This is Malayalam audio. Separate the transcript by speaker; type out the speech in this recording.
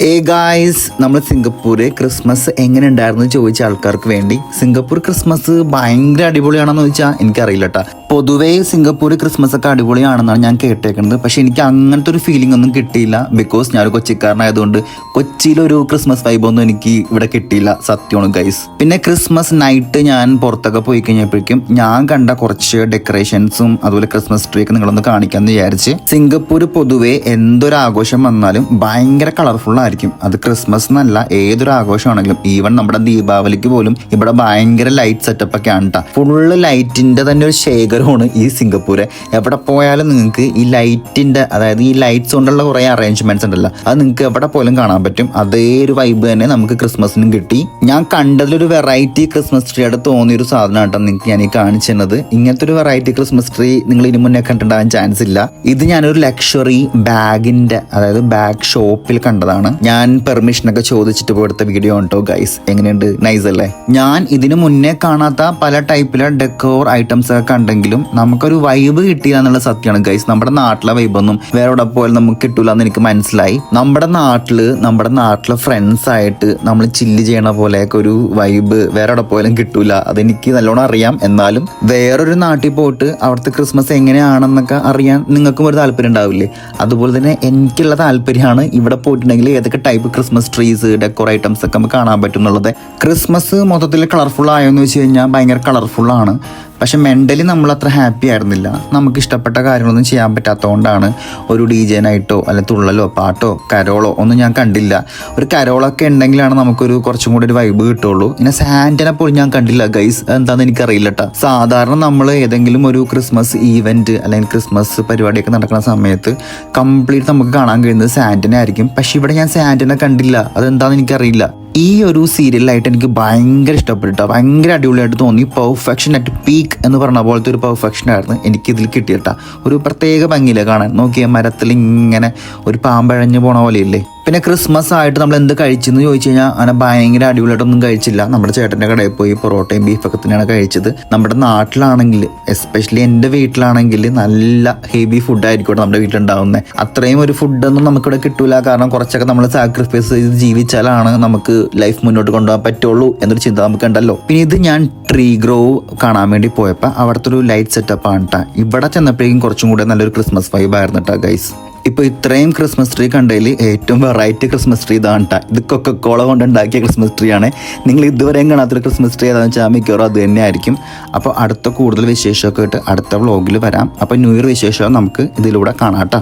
Speaker 1: ഏ ഗായ്സ് നമ്മൾ സിംഗപ്പൂര് ക്രിസ്മസ് എങ്ങനെ ഉണ്ടായിരുന്നു ചോദിച്ച ആൾക്കാർക്ക് വേണ്ടി സിംഗപ്പൂർ ക്രിസ്മസ് ഭയങ്കര അടിപൊളിയാണെന്ന് ചോദിച്ചാൽ എനിക്കറിയില്ല കേട്ടോ പൊതുവേ സിംഗപ്പൂർ ക്രിസ്മസ് ഒക്കെ അടിപൊളിയാണെന്നാണ് ഞാൻ കേട്ടേക്കുന്നത് പക്ഷെ എനിക്ക് അങ്ങനത്തെ ഒരു ഫീലിംഗ് ഒന്നും കിട്ടിയില്ല. ബിക്കോസ് ഞാനൊരു കൊച്ചിക്കാരനായതുകൊണ്ട് കൊച്ചിയിലൊരു ക്രിസ്മസ് വൈബൊന്നും എനിക്ക് ഇവിടെ കിട്ടിയില്ല. സത്യമാണ് ഗൈസ് പിന്നെ ക്രിസ്മസ് നൈറ്റ് ഞാൻ പുറത്തൊക്കെ പോയി കഴിഞ്ഞപ്പോഴേക്കും ഞാൻ കണ്ട കുറച്ച് ഡെക്കറേഷൻസും അതുപോലെ ക്രിസ്മസ് ട്രീ ഒക്കെ നിങ്ങളൊന്ന് കാണിക്കാമെന്ന് വിചാരിച്ച് സിംഗപ്പൂർ പൊതുവേ എന്തൊരു ആഘോഷം വന്നാലും ഭയങ്കര കളർഫുൾ ആയിരിക്കും. അത് ക്രിസ്മസ് എന്നല്ല ഏതൊരു ആഘോഷമാണെങ്കിലും. ഈവൻ നമ്മുടെ ദീപാവലിക്ക് പോലും ഇവിടെ ഭയങ്കര ലൈറ്റ് സെറ്റപ്പ് ഒക്കെ ആണ് കേട്ടോ ഫുള്ള് ലൈറ്റിന്റെ തന്നെ ഒരു ശേഖരമാണ് ഈ സിംഗപ്പൂര്. എവിടെ പോയാലും നിങ്ങൾക്ക് ഈ ലൈറ്റിന്റെ അതായത് ഈ ലൈറ്റ്സ് കൊണ്ടുള്ള കുറെ അറേഞ്ച്മെന്റ്സ് ഉണ്ടല്ലോ. അത് നിങ്ങൾക്ക് എവിടെ പോലും കാണാൻ പറ്റും. അതേ ഒരു വൈബ് തന്നെ നമുക്ക് ക്രിസ്മസിനും കിട്ടി. ഞാൻ കണ്ടതിലൊരു വെറൈറ്റി ക്രിസ്മസ് ട്രീ ആയിട്ട് തോന്നിയ ഒരു സാധനം കേട്ടോ നിങ്ങൾക്ക് ഞാൻ ഈ കാണിച്ചു തന്നത്. ഇങ്ങനത്തെ ഒരു വെറൈറ്റി ക്രിസ്മസ് ട്രീ നിങ്ങൾ ഇതിനു മുന്നേ കണ്ടിട്ടുണ്ടാകാൻ ചാൻസ് ഇല്ല. ഇത് ഞാനൊരു ലക്ഷറി ബാഗിന്റെ അതായത് ബാഗ് ഷോപ്പിൽ കണ്ടതാണ്. ഞാൻ പെർമിഷൻ ഒക്കെ ചോദിച്ചിട്ട് പോയെടുത്ത വീഡിയോ ഉണ്ടോ ഗൈസ് എങ്ങനെയുണ്ട്? നൈസ് അല്ലേ? ഞാൻ ഇതിനു മുന്നേ കാണാത്ത പല ടൈപ്പിലെ ഡെക്കോർ ഐറ്റംസ് ഒക്കെ കണ്ടെങ്കിലും നമുക്കൊരു വൈബ് കിട്ടിയില്ല എന്നുള്ള സത്യമാണ് ഗൈസ് നമ്മുടെ നാട്ടിലെ വൈബൊന്നും വേറെ എവിടെ പോയാലും നമുക്ക് കിട്ടൂല എന്ന് എനിക്ക് മനസ്സിലായി. നമ്മുടെ നാട്ടിൽ നമ്മുടെ നാട്ടിലെ ഫ്രണ്ട്സ് ആയിട്ട് നമ്മൾ ചില്ല് ചെയ്യണ പോലെയൊക്കെ ഒരു വൈബ് വേറെ എവിടെ പോയാലും കിട്ടൂല. അതെനിക്ക് നല്ലോണം അറിയാം. എന്നാലും വേറൊരു നാട്ടിൽ പോയിട്ട് അവിടുത്തെ ക്രിസ്മസ് എങ്ങനെയാണെന്നൊക്കെ അറിയാൻ നിങ്ങൾക്കും ഒരു താല്പര്യം ഉണ്ടാവില്ലേ? അതുപോലെ തന്നെ എനിക്കുള്ള താല്പര്യമാണ് ഇവിടെ പോയിട്ടുണ്ടെങ്കിൽ ഏതൊക്കെ type Christmas trees decor items ഒക്കെ നമുക്ക് കാണാൻ പറ്റും എന്നുള്ളത്. ക്രിസ്മസ് മൊത്തത്തിൽ കളർഫുൾ ആയോന്ന് വെച്ച് കഴിഞ്ഞാൽ ഭയങ്കര കളർഫുൾ ആണ്. പക്ഷെ മെന്റലി നമ്മൾ അത്ര ഹാപ്പി ആയിരുന്നില്ല. നമുക്ക് ഇഷ്ടപ്പെട്ട കാര്യങ്ങളൊന്നും ചെയ്യാൻ പറ്റാത്തതുകൊണ്ടാണ് ഒരു ഡി ജെനായിട്ടോ അല്ലെ തുള്ളലോ പാട്ടോ കരോളോ ഒന്നും ഞാൻ കണ്ടില്ല. ഒരു കരോളൊക്കെ ഉണ്ടെങ്കിലാണ് നമുക്കൊരു കുറച്ചും കൂടി ഒരു വൈബ് കിട്ടുള്ളൂ പിന്നെ സാന്റനെ പോലും ഞാൻ കണ്ടില്ല. ഗൈസ് എന്താണെന്ന് എനിക്കറിയില്ല കേട്ടോ സാധാരണ നമ്മൾ ഏതെങ്കിലും ഒരു ക്രിസ്മസ് ഈവന്റ് അല്ലെങ്കിൽ ക്രിസ്മസ് പരിപാടിയൊക്കെ നടക്കുന്ന സമയത്ത് കംപ്ലീറ്റ് നമുക്ക് കാണാൻ കഴിയുന്നത് സാന്റനെ ആയിരിക്കും. പക്ഷെ ഇവിടെ ഞാൻ സാന്റനെ കണ്ടില്ല. അതെന്താണെന്ന് എനിക്കറിയില്ല. ഈ ഒരു സീരിയലായിട്ട് എനിക്ക് ഭയങ്കര ഇഷ്ടപ്പെട്ടു ഭയങ്കര അടിപൊളിയായിട്ട് തോന്നി. പെർഫെക്ഷൻ അറ്റ് പീക്ക് എന്ന് പറഞ്ഞ പോലത്തെ ഒരു പെർഫെക്ഷൻ ആയിരുന്നു എനിക്ക് ഇതിൽ കിട്ടിയിട്ട ഒരു പ്രത്യേക ഭംഗിയിലെ കാണാൻ. നോക്കിയ മരത്തിൽ ഇങ്ങനെ ഒരു പാമ്പഴഞ്ഞു പോണ പോലെയില്ലേ? പിന്നെ ക്രിസ്മസ് ആയിട്ട് നമ്മൾ എന്ത് കഴിച്ചെന്ന് ചോദിച്ചു കഴിഞ്ഞാൽ അങ്ങനെ ഭയങ്കര അടിപൊളിയായിട്ടൊന്നും കഴിച്ചില്ല. നമ്മുടെ ചേട്ടന്റെ കടയിൽ പോയി പൊറോട്ടയും ബീഫൊക്കെ തന്നെയാണ് കഴിച്ചത്. നമ്മുടെ നാട്ടിലാണെങ്കിൽ എസ്പെഷ്യലി എന്റെ വീട്ടിലാണെങ്കിൽ നല്ല ഹെവി ഫുഡ് ആയിരിക്കും നമ്മുടെ വീട്ടിലുണ്ടാവുന്നത് അത്രയും ഒരു ഫുഡൊന്നും നമുക്കിവിടെ കിട്ടൂല. കാരണം കുറച്ചൊക്കെ നമ്മൾ സാക്രിഫൈസ് ചെയ്ത് ജീവിച്ചാലാണ് നമുക്ക് ലൈഫ് മുന്നോട്ട് കൊണ്ടുപോകാൻ പറ്റുള്ളൂ എന്നൊരു ചിന്ത നമുക്ക് ഉണ്ടല്ലോ. പിന്നെ ഇത് ഞാൻ ട്രീ ഗ്രോ കാണാൻ വേണ്ടി പോയപ്പോൾ അവിടുത്തെ ഒരു ലൈറ്റ് സെറ്റപ്പ് ആണ് കേട്ടോ ഇവിടെ ചെന്നപ്പോഴേക്കും കുറച്ചും കൂടെ നല്ലൊരു ക്രിസ്മസ് വൈബ് ആയിരുന്നു കേട്ടോ ഗൈസ് ഇപ്പൊ ഇത്രയും ക്രിസ്മസ് ട്രീ കണ്ടതിൽ ഏറ്റവും വെറൈറ്റി ക്രിസ്മസ് ട്രീ ഇതാണ് കേട്ടോ ഇത് കോള കൊണ്ട് ഉണ്ടാക്കിയ ക്രിസ്മസ് ട്രീ ആണ്. നിങ്ങൾ ഇതുവരെയും കാണാത്തൊരു ക്രിസ്മസ് ട്രീ ഏതാണെന്ന് വെച്ചാൽ മിക്കവാറും അത് തന്നെ ആയിരിക്കും അപ്പോൾ അടുത്ത കൂടുതൽ വിശേഷമൊക്കെ ആയിട്ട് അടുത്ത വ്ളോഗിൽ വരാം. അപ്പോൾ ന്യൂ ഇയർ വിശേഷം നമുക്ക് ഇതിലൂടെ കാണാം ട്ടാ.